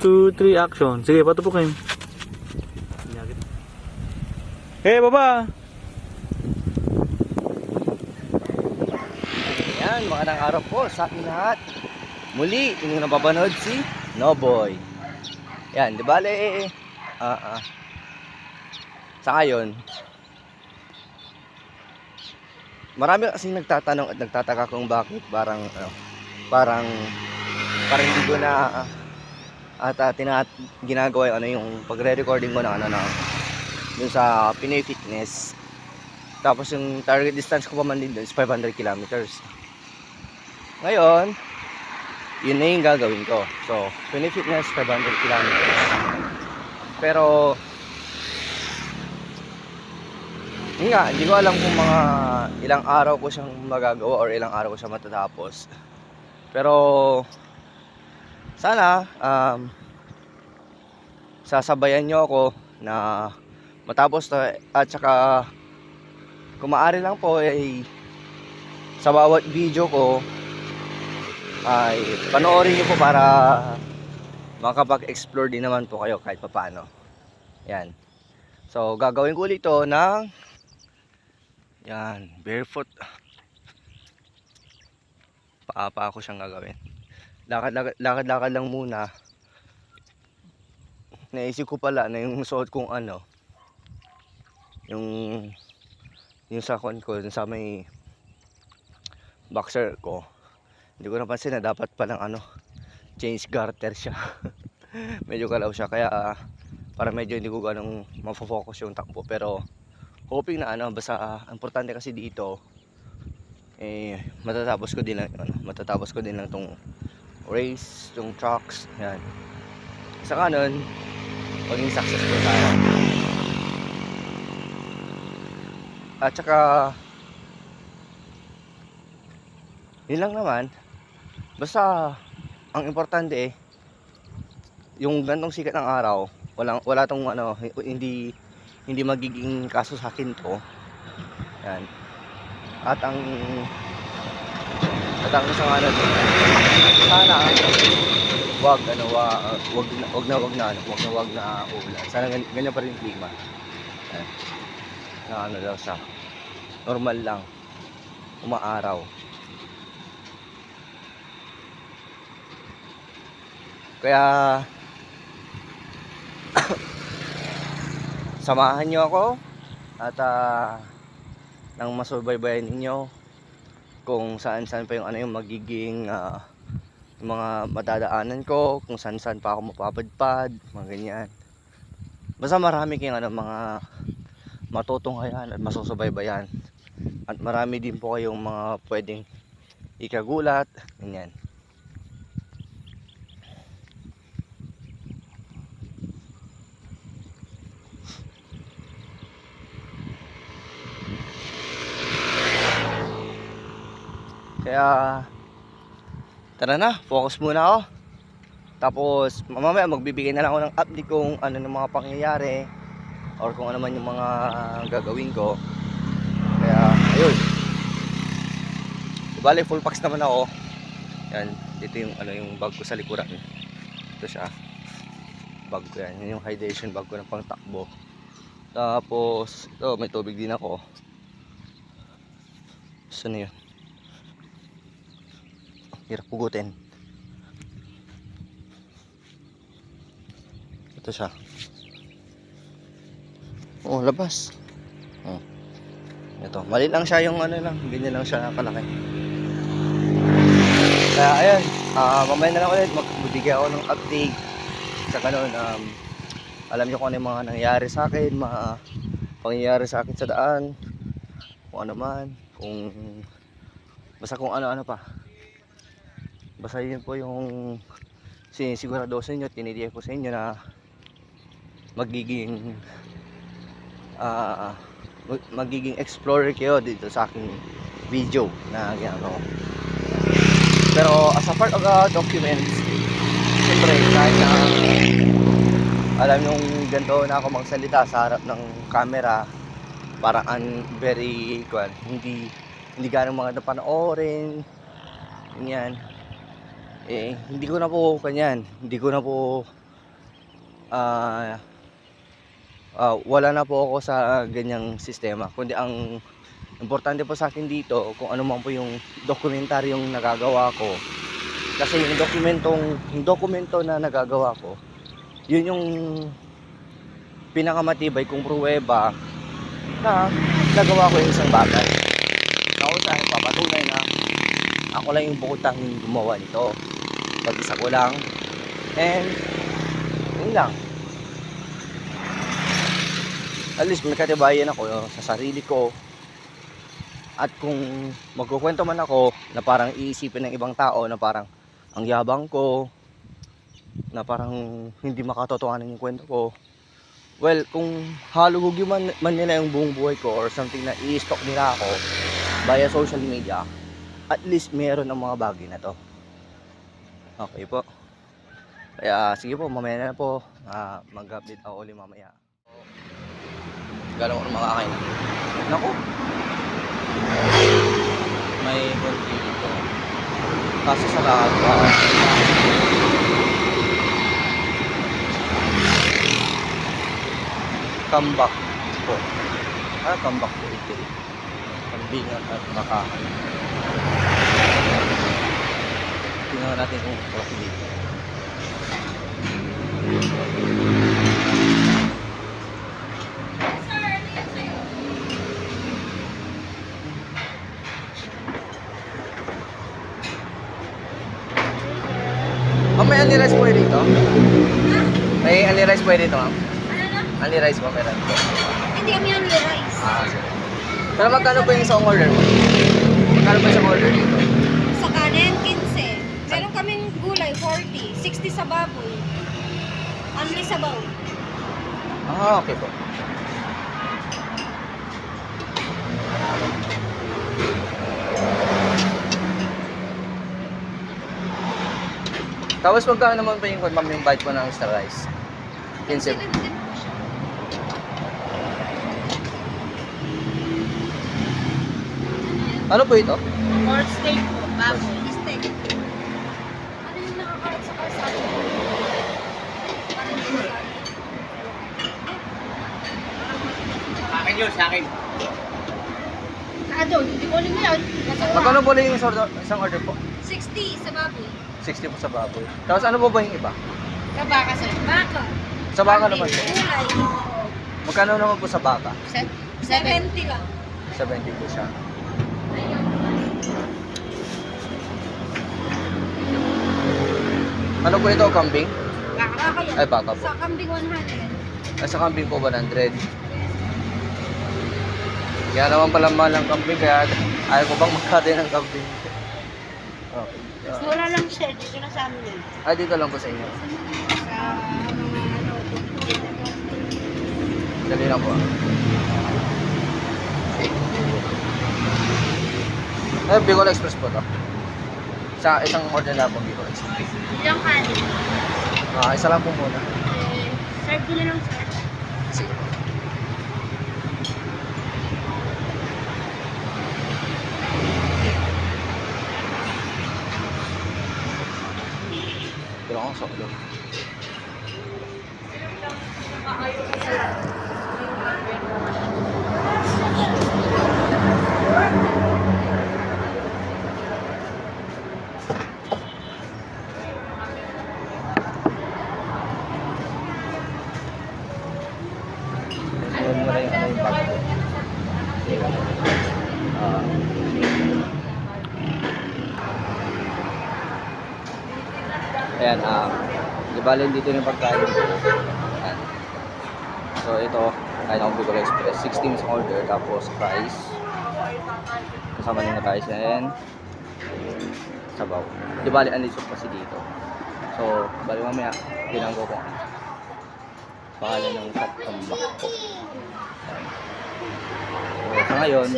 2, 3, action. Sige, patupukin. Hey, baba! Yan, magandang araw po sa ating lahat. Muli, inyong napapanood si Noboy. Yan, di bale, ah, ah. sa ngayon, marami kasi nagtatanong at nagtataka kung bakit parang, ano, parang, parang hindi ko na, ah, at uh, tinat ginagawa yung, ano, yung pagre-recording ko ng ano, na, dun sa Pinoy Fitness. Tapos yung target distance ko pa man din dun is 500 kilometers. Ngayon, yun na yung gagawin ko. So, Pinoy Fitness 500 kilometers. Pero, yun nga, hindi ko alam kung mga ilang araw ko siyang magagawa or ilang araw ko siya matatapos. Pero, sana, um, sasabayan nyo ako na matapos to at saka kung maaari lang po ay sa bawat video ko ay panoorin niyo po para makapag-explore din naman po kayo kahit papaano. Yan. So, gagawin ko ulit ito ng yan, barefoot. Paapa ako siyang gagawin. Lakad-lakad lang muna. Naisip ko pala na yung suot kong ano, yung yung sa kon ko, yung sa may boxer ko. Hindi ko napansin na dapat palang ano, change garter siya. medyo galaw siya kaya ah, para medyo hindi ko ganong mafo-focus yung takbo pero hoping na ano basta ang importante kasi dito eh matatapos ko din lang ano, matatapos ko din lang tong race, yung trucks, yan. Sa kanon, maging successful tayo. At saka yun lang naman. Basta ang importante eh yung gantong sikat ng araw, walang wala tong ano, hindi hindi magiging kaso sa akin to. Yan. At ang at ang ano sana wag ano wa, wag na wag na wag na ano, wag na wag na ulan. Sana gan- ganyan pa rin yung klima. Yan. Na ano daw sa normal lang umaaraw. Kaya samahan nyo ako at ah, nang masubaybayan ninyo kung saan saan pa yung ano yung magiging yung mga madadaanan ko, kung saan saan pa ako mapapadpad, mga ganyan. Basta marami kayong ano, mga matutunghayan at masusubaybayan. At marami din po kayong mga pwedeng ikagulat, ganyan. Kaya tara na, focus muna ako. Tapos mamaya magbibigay na lang ako ng update kung ano ng mga pangyayari or kung ano man yung mga gagawin ko. Kaya ayun. Bale full packs naman ako. Yan, dito yung ano yung bag ko sa likuran. Ito siya. Bag ko yan. Yun yung hydration bag ko ng pangtakbo. Tapos, ito, may tubig din ako. Saan na yun? Hirap pugutin. Ito siya. Oh, labas. Oh. Ito, mali lang siya yung ano lang, ganyan lang siya kalaki. Kaya ayun, ah mamaya na lang ulit magbibigay ako ng update sa ganun. Um, alam niyo kung ano yung mga nangyayari sa akin, mga pangyayari sa akin sa daan, kung ano man, kung basta kung ano-ano pa. Basta yun po yung sinisigurado sa inyo, tinitiyak ko sa inyo na magiging mag- magiging explorer kayo dito sa aking video na ginagawa. Pero as a part of the documents, siyempre kahit na alam yung ganito na ako magsalita sa harap ng camera, parang un, very, kwan, hindi, hindi ganong mga napanoorin, ganyan. Eh, hindi ko na po kanyan, hindi ko na po ah ah, wala na po ako sa ganyang sistema. Kundi ang importante po sa akin dito, kung ano man po yung dokumentaryong nagagawa ko. Kasi yung dokumentong, yung dokumento na nagagawa ko, yun yung pinakamatibay kong pruweba na nagawa ko yung isang bagay. Na kung saan papatunay na ako lang yung bukod gumawa nito. Pag-isa ko lang. And, yun lang. At least may katibayan ako sa sarili ko. At kung magkukwento man ako na parang iisipin ng ibang tao na parang ang yabang ko, na parang hindi makatotohanan yung kwento ko. Well, kung haluhugi man, man nila yung buong buhay ko or something na i-stalk nila ako via social media, at least meron ng mga bagay na to. Okay po. Kaya sige po, mamaya na po. Ah, mag-update ako ulit mamaya. Gano'n ko makakain. Naku. May konti dito. Kaso sa lahat pa. Comeback po. Ah, comeback po ito. Kambingan at makakan. Tingnan natin kung okay dito. Oh, may only rice kayo dito? May only rice kayo dito, ma'am? Ano na? Only rice po, meron. Hindi kami only rice. Ah, sige. Pero magkano po yung isang order mo? Magkano yung isang order dito? Sa kanin, 15. Meron kaming gulay, 40. 60 sa baboy. Only sa baw. Ah, okay po. Tapos magkano naman pa yung ma'am yung bite po ng extra rice? 15. Ano po ito? Pork steak po, baboy. Steak. Ano yung nakakalat sa kalsada? Na Akin yun, sa akin. Ah, doon. Hindi ko alam yan. Magkano po lang yung isang order, isang order po? 60 sa baboy. 60 po sa baboy. Tapos ano po ba yung iba? Kabaka sa baka. Sa baka naman po. Gulay. Magkano naman po sa baka? 70 lang. 70 po siya. Ano po ito? Kambing? Baka yan. Ay, baka po. Sa kambing 100. Ay, sa kambing po 100. Kaya naman pala mahal ang kambing, kaya ayaw ko bang magkati ng kambing. Okay. Mura lang siya. Dito na sa amin. Ah, dito lang po sa inyo. Sa mga ano. Dali lang po. Ay, Bicol Express po to. Sa isang order na po Bicol Express. Ilang kanin? Ah, isa lang po muna. Eh, serve ko na lang sir. Sige. Pero ako sa ulo. Sunod mo na yung ano yung bag ko. Ah. Ayan, ah, di bale dito yung pagkain ko. So ito, kain ako Bicol Express. 16 sa order, tapos rice. Kasama nyo na rice and sabaw. Di bale, andito kasi dito. So, bali mamaya, ginagawa ko pangalan ng tatambak ko. So, sa ngayon,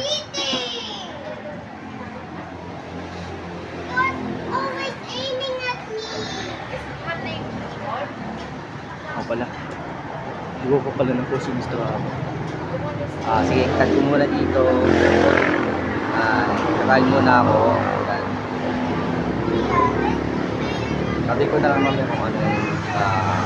ako pala. Hindi ko pala ng yung Mr. Ramo. Ah, sige, cut muna dito. Ah, kakain muna ako. Sabi ko na lang mamaya kung ano yung ah,